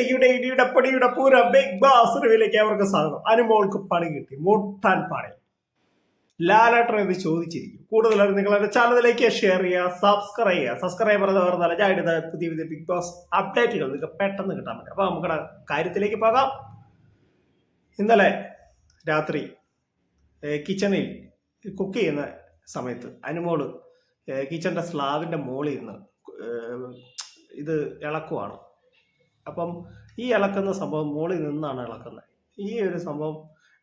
ഇടിയുടെ ഇടിയുടെ പൊടിയുടെ പൂര ബിഗ് ബാസ് റിവിലേക്ക് അവർക്ക് സ്വാഗതം. അനുമോൾക്ക് പണി കിട്ടി. മുട്ടാൻ പണി ലാലാട്ടർ ഇത് ചോദിച്ചിരിക്കും. കൂടുതലായി എന്റെ ചാനലിലേക്ക് ഷെയർ ചെയ്യുക സബ്സ്ക്രൈബ് ചെയ്യുക. സബ്സ്ക്രൈബ് എന്ന് പറഞ്ഞാൽ ഞാൻ പുതിയ പുതിയ ബിഗ് ബോസ് അപ്ഡേറ്റുകൾ നിങ്ങൾക്ക് പെട്ടെന്ന് കിട്ടാൻ പറ്റും. അപ്പൊ നമുക്കിടെ കാര്യത്തിലേക്ക് പോകാം. ഇന്നലെ രാത്രി കിച്ചണിൽ കുക്ക് ചെയ്യുന്ന സമയത്ത് അനുമോൾ കിച്ചന്റെ സ്ലാവിന്റെ മുകളിൽ നിന്ന് ഇത് ഇളക്കുവാണ്. അപ്പം ഈ ഇളക്കുന്ന സംഭവം മുകളിൽ നിന്നാണ് ഇളക്കുന്നത് ഈ ഒരു സംഭവം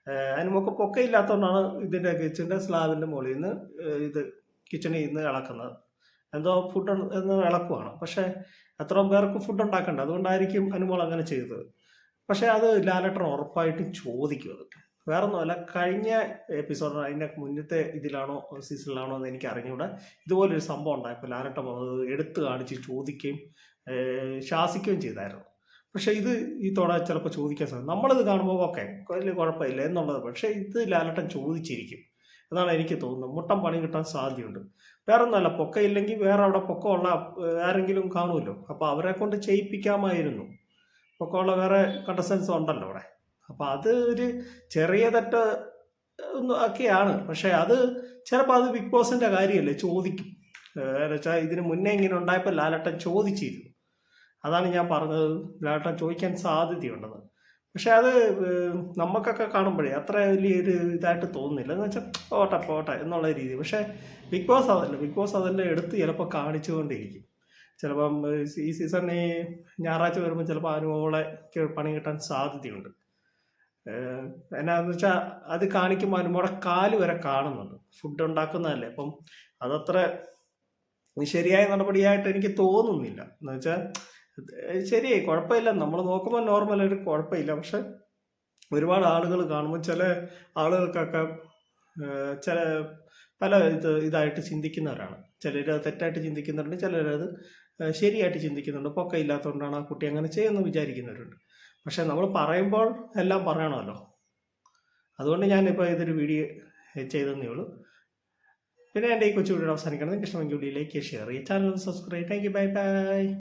അതിന് അതിനുമൊക്കെ പൊക്കയില്ലാത്തതുകൊണ്ടാണ് ഇതിന്റെ കിച്ചന്റെ സ്ലാബിന്റെ മുകളിൽ നിന്ന് ഇത് കിച്ചണിൽ നിന്ന് ഇളക്കുന്നത് എന്തോ ഫുഡ് ഇളക്കുവാണ്. പക്ഷേ അത്രയും പേർക്ക് ഫുഡ് ഉണ്ടാക്കണ്ട. അതുകൊണ്ടായിരിക്കും അനുമോൾ അങ്ങനെ ചെയ്തത്. പക്ഷേ അത് ലാലട്ടൻ ഉറപ്പായിട്ടും ചോദിക്കും അത്. വേറെ ഒന്നുമല്ല കഴിഞ്ഞ എപ്പിസോഡ് അതിന്റെ മുന്നത്തെ ഇതിലാണോ സീസണിലാണോ എന്ന് എനിക്ക് അറിഞ്ഞൂടെ. ഇതുപോലൊരു സംഭവം ഉണ്ടായപ്പോൾ ലാലട്ടൻ എടുത്തു കാണിച്ച് ചോദിക്കുകയും ശാസിക്കുകയും ചെയ്തായിരുന്നു. പക്ഷെ ഇത് ഈ തോട ചിലപ്പോൾ ചോദിക്കാൻ സാധിക്കും നമ്മളിത് കാണുമ്പോൾ ഓക്കെ വലിയ കുഴപ്പമില്ല എന്നുള്ളത്. പക്ഷേ ഇത് ലാലട്ടൻ ചോദിച്ചിരിക്കും. എന്നാണ് എനിക്ക് തോന്നുന്നത്. മുട്ടം പണി കിട്ടാൻ സാധ്യതയുണ്ട്. വേറെ ഒന്നല്ല പൊക്കയില്ലെങ്കിൽ വേറെ അവിടെ പൊക്കമുള്ള ആരെങ്കിലും കാണുമല്ലോ. അപ്പോൾ അവരെ കൊണ്ട് ചെയ്യിപ്പിക്കാമായിരുന്നു. പൊക്കമുള്ള വേറെ കണ്ടസ്റ്റൻസ് ഉണ്ടല്ലോ അവിടെ. അപ്പോൾ അത് ഒരു ചെറിയ തെറ്റ് ഒക്കെയാണ്. പക്ഷേ അത് ചിലപ്പോൾ അത് ബിഗ് ബോസിന്റെ കാര്യമല്ലേ? ചോദിക്കും. എന്നുവെച്ചാൽ ഇതിന് മുന്നേ ഇങ്ങനെ ഉണ്ടായപ്പോൾ ലാലട്ടൻ ചോദിച്ചിരുന്നു. അതാണ് ഞാൻ പറഞ്ഞത്. ലാട്ടം ചോദിക്കാൻ സാധ്യതയുണ്ടെന്ന്. പക്ഷെ അത് നമുക്കൊക്കെ കാണുമ്പോഴേ അത്ര വലിയൊരു ഇതായിട്ട് തോന്നുന്നില്ല. എന്ന് വെച്ചാൽ പോട്ടെ പോട്ടെ എന്നുള്ള രീതി. പക്ഷേ ബിഗ് ബോസ് അതല്ല. ബിഗ് ബോസ് അതെല്ലാം എടുത്ത് ചിലപ്പോൾ കാണിച്ചുകൊണ്ടിരിക്കും. ചിലപ്പം ഈ സീസണിൽ ഞായറാഴ്ച വരുമ്പോൾ ചിലപ്പോൾ അനുഭവങ്ങളെ പണി കിട്ടാൻ സാധ്യതയുണ്ട്. എന്നാന്ന് വെച്ചാൽ അത് കാണിക്കുമ്പോൾ അനുമോടെ കാൽ വരെ കാണുന്നുണ്ട്. ഫുഡ് ഉണ്ടാക്കുന്നതല്ലേ. അപ്പം അതത്ര ശരിയായ നടപടിയായിട്ട് എനിക്ക് തോന്നുന്നില്ല. എന്ന് വെച്ചാൽ ശരിയായി കുഴപ്പമില്ല. നമ്മൾ നോക്കുമ്പോൾ നോർമലായിട്ട് കുഴപ്പമില്ല. പക്ഷെ ഒരുപാട് ആളുകൾ കാണുമ്പോൾ ചില ആളുകൾക്കൊക്കെ ചില പല ഇത് ഇതായിട്ട് ചിന്തിക്കുന്നവരാണ്. ചിലർ അത് തെറ്റായിട്ട് ചിന്തിക്കുന്നവരുണ്ട് ചിലരത് ശരിയായിട്ട് ചിന്തിക്കുന്നുണ്ട്. പൊക്ക ഇല്ലാത്തതുകൊണ്ടാണ് ആ കുട്ടി അങ്ങനെ ചെയ്യുമെന്ന് വിചാരിക്കുന്നവരുണ്ട്. പക്ഷെ നമ്മൾ പറയുമ്പോൾ എല്ലാം പറയണമല്ലോ. അതുകൊണ്ട് ഞാനിപ്പോൾ ഇതൊരു വീഡിയോ ചെയ്തെന്നേ ഉള്ളൂ. പിന്നെ എന്റെ ഈ കൊച്ചു വീഡിയോ അവസാനിക്കണം. നിങ്ങൾക്ക് ഇഷ്ടമെങ്കിൽ ലൈക്ക് ഷെയർ ചെയ്യുക channel subscribe thank you bye bye